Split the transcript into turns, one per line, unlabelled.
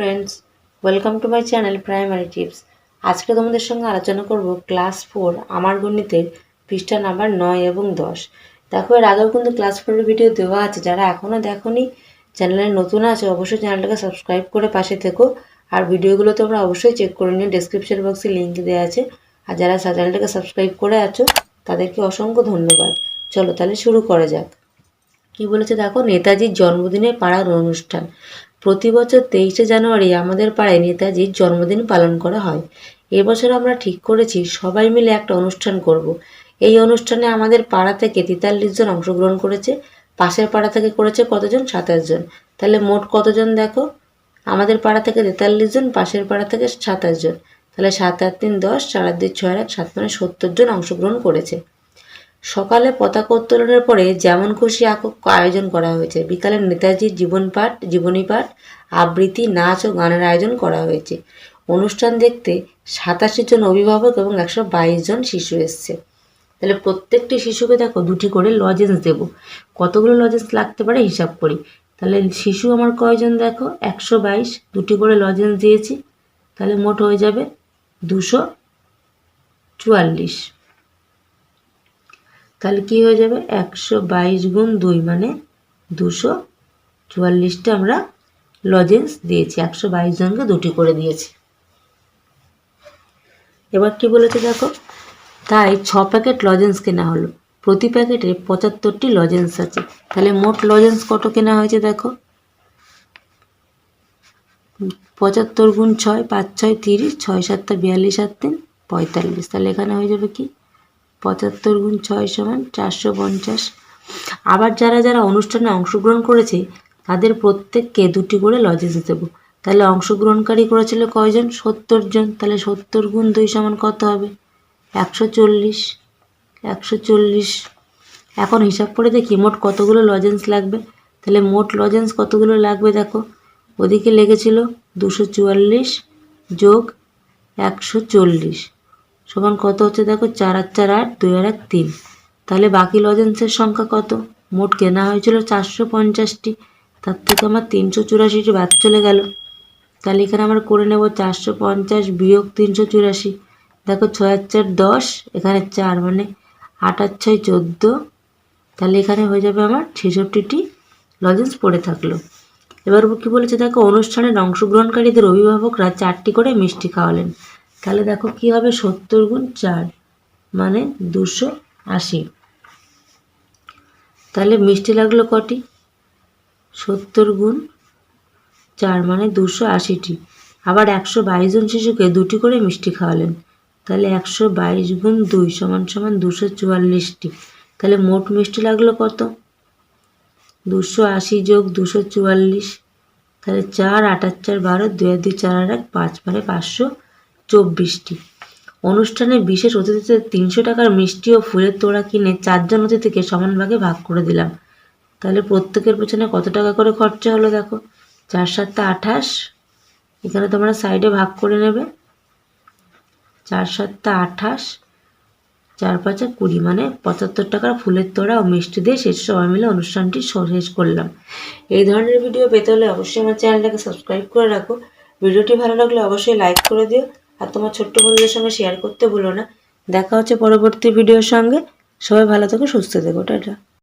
Friends welcome to my channel primary tips আজকে তোমাদের সঙ্গে আলোচনা করব ক্লাস ফোর আমার গণিতের পৃষ্ঠা নাম্বার নয় এবং দশ। দেখো, এর আগেও কিন্তু ক্লাস ফোরের ভিডিও দেওয়া আছে। যারা এখনও দেখোনি চ্যানেলে নতুন আছে, অবশ্যই চ্যানেলটাকে সাবস্ক্রাইব করে পাশে থেকো। আর ভিডিওগুলো তোমরা অবশ্যই চেক করে নিও ডেসক্রিপশন বক্সে লিঙ্ক দেওয়া আছে। আর যারা চ্যানেলটাকে সাবস্ক্রাইব করে আছো, তাদেরকে অসংখ্য ধন্যবাদ। চলো তাহলে শুরু করা যাক। কি বলেছে দেখো, নেতাজির জন্মদিনে পাড়ার অনুষ্ঠান। প্রতি বছর তেইশে জানুয়ারি আমাদের পাড়ায় নেতাজির জন্মদিন পালন করা হয়। এবছর আমরা ঠিক করেছি, সবাই মিলে একটা অনুষ্ঠান করব। এই অনুষ্ঠানে আমাদের পাড়া থেকে তেতাল্লিশ জন অংশগ্রহণ করেছে, পাশের পাড়া থেকে করেছে কতজন? সাতাশ জন। তাহলে মোট কতজন দেখো? আমাদের পাড়া থেকে তেতাল্লিশ জন, পাশের পাড়া থেকে সাতাশ জন। তাহলে সাত আট তিন দশ, চার দুই ছয় এক সাত মানে সত্তর জন অংশগ্রহণ করেছে। সকালে পতাকা উত্তোলনের পরে যেমন খুশি আয়োজন করা হয়েছে। বিকালে নেতাজির জীবন পাঠ, জীবনী পাঠ, আবৃত্তি, নাচ ও গানের আয়োজন করা হয়েছে। অনুষ্ঠান দেখতে সাতাশি জন অভিভাবক এবং একশো বাইশ জন শিশু এসছে। তাহলে প্রত্যেকটি শিশুকে দেখো দুটি করে লজেন্স দেব। কতগুলো লজেন্স লাগতে পারে হিসাব করি। তাহলে শিশু আমার কয়জন দেখো? একশো বাইশ। দুটি করে লজেন্স দিয়েছি। তাহলে মোট হয়ে যাবে দুশো চুয়াল্লিশ। তাহলে কি হয়ে যাবে? একশো বাইশ গুণ দুই মানে দুশো চুয়াল্লিশটা আমরা লজেন্স দিয়েছি। একশো বাইশ জনকে দুটি করে দিয়েছি। এবার কি বলেছে দেখো? তাই ছ প্যাকেট লজেন্স কেনা হলো। প্রতি প্যাকেটে পঁচাত্তরটি লজেন্স আছে। তাহলে মোট লজেন্স কত কেনা হয়েছে দেখো? পঁচাত্তর গুণ ছয়, পাঁচ, ছয়, তিরিশ, ছয়, সাতটা, বিয়াল্লিশ সাত তিন, পঁয়তাল্লিশ। তাহলে এখানে হয়ে যাবে কি? পঁচাত্তর গুণ ছয় সমান চারশো পঞ্চাশ। আবার যারা যারা অনুষ্ঠানে অংশগ্রহণ করেছে, তাদের প্রত্যেককে দুটি করে লজেন্স দেবো তাহলে অংশগ্রহণকারী করেছিল কয়জন? সত্তর জন। তাহলে সত্তর গুণ দুই সমান কত হবে? একশো চল্লিশ। একশো চল্লিশ। এখন হিসাব করে দেখি মোট কতগুলো লজেন্স লাগবে। তাহলে মোট লজেন্স কতগুলো লাগবে দেখো? ওদিকে লেগেছিল দুশো চুয়াল্লিশ যোগ একশো চল্লিশ। সমান কত হচ্ছে দেখো? চার আর চার আট, দুই আর এক তিন। তাহলে বাকি লজেন্সের সংখ্যা কত? মোট কেনা হয়েছিল চারশো পঞ্চাশটি। তার থেকে আমার তিনশো চুরাশিটি বাদ চলে গেল। তাহলে এখানে আমরা করে নেব চারশো পঞ্চাশ বিয়োগ তিনশো চুরাশি। দেখো ছয় আর চার দশ, এখানে চার মানে আট আর ছয় চোদ্দ। তাহলে এখানে হয়ে যাবে আমার ছেষট্টিটি লজেন্স পড়ে থাকল। এবার কি বলেছে দেখো? অনুষ্ঠানের অংশগ্রহণকারীদের অভিভাবকরা চারটি করে মিষ্টি খাওয়ালেন। তাহলে দেখো কি হবে? সত্তর গুণ চার মানে দুশো আশি। তাহলে মিষ্টি লাগল কটি? সত্তর গুণ চার মানে দুশো আশিটি। আবার একশো বাইশ জন শিশুকে দুটি করে মিষ্টি খাওয়ালেন। তাহলে একশো বাইশ গুণ দুই সমান সমান দুশো চুয়াল্লিশটি। তাহলে মোট মিষ্টি লাগল কত? দুশো আশি যোগ দুশো চুয়াল্লিশ। তাহলে চার আটার চার, বারো, দুই আর দুই, চার আর এক, পাঁচ মানে পাঁচশো চব্বিশটি। অনুষ্ঠানে বিশেষ অতিথিদের তিনশো টাকার মিষ্টি ও ফুলের তোড়া কিনে চারজন অতিথিকে সমান ভাগে ভাগ করে দিলাম। তাহলে প্রত্যেকের পেছনে কত টাকা করে খরচা হলো দেখো? চার সাতটা আঠাশ। এখানে তোমরা সাইডে ভাগ করে নেবে। চার সাতটা আঠাশ। চার পাঁচা কুড়ি। মানে পঁচাত্তর টাকার ফুলের তোড়া ও মিষ্টি দিয়ে শেষ সবাই মিলে অনুষ্ঠানটি শেষ করলাম। এই ধরনের ভিডিও পেতে হলে অবশ্যই আমার চ্যানেলটাকে সাবস্ক্রাইব করে রাখো। ভিডিওটি ভালো লাগলে অবশ্যই লাইক করে দিও। আর তোমার ছোট্ট বন্ধুদের সঙ্গে শেয়ার করতে ভুলো না। দেখা হচ্ছে পরবর্তী ভিডিওর সঙ্গে। সবাই ভালো থেকো, সুস্থ থেকো, টাটা।